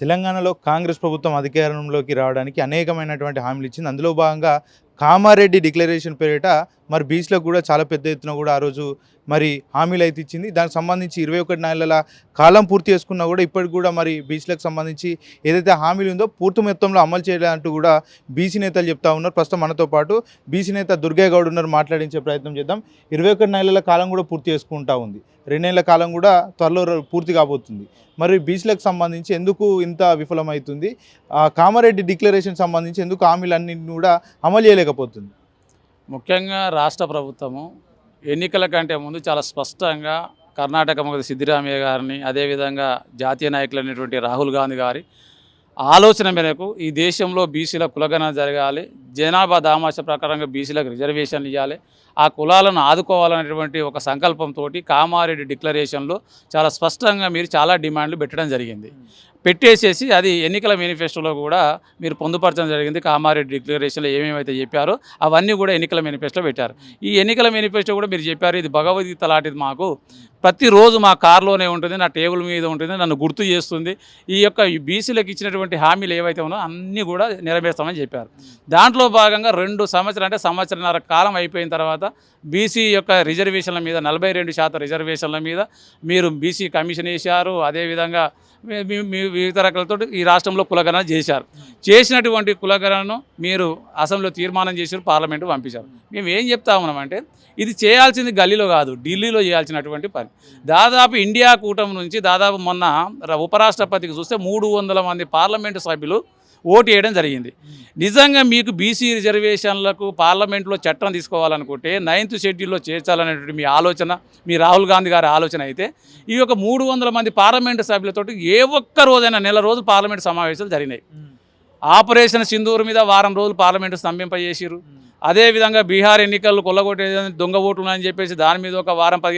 తెలంగాణలో కాంగ్రెస్ ప్రభుత్వం అధికారంలోకి రావడానికి అనేకమైనటువంటి హామీలు ఇచ్చింది. అందులో భాగంగా కామారెడ్డి డిక్లరేషన్ పేరిట మరి బీచ్లకు కూడా చాలా పెద్ద ఎత్తున కూడా ఆ రోజు మరి హామీలు అయితే ఇచ్చింది. దానికి సంబంధించి ఇరవై ఒకటి నెలల కాలం పూర్తి చేసుకున్నా కూడా ఇప్పటికి కూడా మరి బీచ్లకు సంబంధించి ఏదైతే హామీలు ఉందో పూర్తి మొత్తంలో అమలు చేయాలంటూ కూడా బీసీ నేతలు చెప్తా ఉన్నారు. ప్రస్తుతం మనతో పాటు బీసీ నేత దుర్గా గౌడ్ ఉన్నారు. మాట్లాడించే ప్రయత్నం చేద్దాం. ఇరవై ఒకటి నెలల కాలం కూడా పూర్తి చేసుకుంటా ఉంది. రెండేళ్ళ కాలం కూడా త్వరలో పూర్తి కాబోతుంది. మరి బీచ్లకు సంబంధించి ఎందుకు ఇంత విఫలమవుతుంది ఆ కామారెడ్డి డిక్లరేషన్ సంబంధించి ఎందుకు హామీలన్నింటిని కూడా అమలు చేయలేకపోతుంది. ముఖ్యంగా రాష్ట్ర ప్రభుత్వము ఎన్నికల కంటే ముందు చాలా స్పష్టంగా కర్ణాటక ముఖ్యమంత్రి సిద్ధిరామయ్య గారిని అదేవిధంగా జాతీయ నాయకులైనటువంటి రాహుల్ గాంధీ గారి ఆలోచన మేరకు ఈ దేశంలో బీసీల కులగణన జరగాలి జనాభా దామాష ప్రకారంగా బీసీలకు రిజర్వేషన్లు ఇవ్వాలి ఆ కులాలను ఆదుకోవాలనేటువంటి ఒక సంకల్పంతో కామారెడ్డి డిక్లరేషన్లో చాలా స్పష్టంగా మీరు చాలా డిమాండ్లు పెట్టడం జరిగింది. పెట్టేసేసి అది ఎన్నికల మేనిఫెస్టోలో కూడా మీరు పొందుపరచడం జరిగింది. కామారెడ్డి డిక్లరేషన్లో ఏమేమైతే చెప్పారో అవన్నీ కూడా ఎన్నికల మేనిఫెస్టో పెట్టారు. ఈ ఎన్నికల మేనిఫెస్టో కూడా మీరు చెప్పారు ఇది భగవద్గీత లాంటిది మాకు. ప్రతిరోజు మా కారులోనే ఉంటుంది నా టేబుల్ మీద ఉంటుంది నన్ను గుర్తు చేస్తుంది. ఈ యొక్క బీసీలకు ఇచ్చినటువంటి హామీలు ఏవైతే ఉన్నాయో అన్నీ కూడా నెరవేర్స్తామని చెప్పారు. దాంట్లో భాగంగా రెండు సంవత్సరాలు అంటే సంవత్సరన్నర కాలం అయిపోయిన తర్వాత బీసీ యొక్క రిజర్వేషన్ల మీద నలభై రెండు శాతం రిజర్వేషన్ల మీద మీరు బీసీ కమిషన్ వేశారు. అదేవిధంగా మీ- వివిధ రకాలతో ఈ రాష్ట్రంలో కులగణన చేశారు. చేసినటువంటి కులగణను మీరు అసెంబ్లీలో తీర్మానం చేశారు పార్లమెంటు పంపించారు. మేము ఏం చెప్తా ఉన్నామంటే ఇది చేయాల్సింది గల్లీలో కాదు ఢిల్లీలో చేయాల్సినటువంటి పని. దాదాపు ఇండియా కూటమి నుంచి దాదాపు మొన్న ఉపరాష్ట్రపతికి చూస్తే మూడు వందల మంది పార్లమెంటు సభ్యులు ఓటు వేయడం జరిగింది. నిజంగా మీకు బీసీ రిజర్వేషన్లకు పార్లమెంట్లో చట్టం తీసుకోవాలనుకుంటే నైన్త్ షెడ్యూల్లో చేర్చాలనేటువంటి మీ ఆలోచన మీ రాహుల్ గాంధీ గారి ఆలోచన అయితే ఈ యొక్క మూడు వందల మంది పార్లమెంటు సభ్యులతోటి ఏ ఒక్క రోజైనా నెల రోజులు పార్లమెంటు సమావేశాలు జరిగినాయి. ఆపరేషన్ సింధూర్ మీద వారం రోజులు పార్లమెంటు స్తంభింపజేసిరు అదేవిధంగా బీహార్ ఎన్నికలు కొల్లగొట్టే దొంగ ఓట్లు అని చెప్పేసి దాని మీద ఒక వారం పది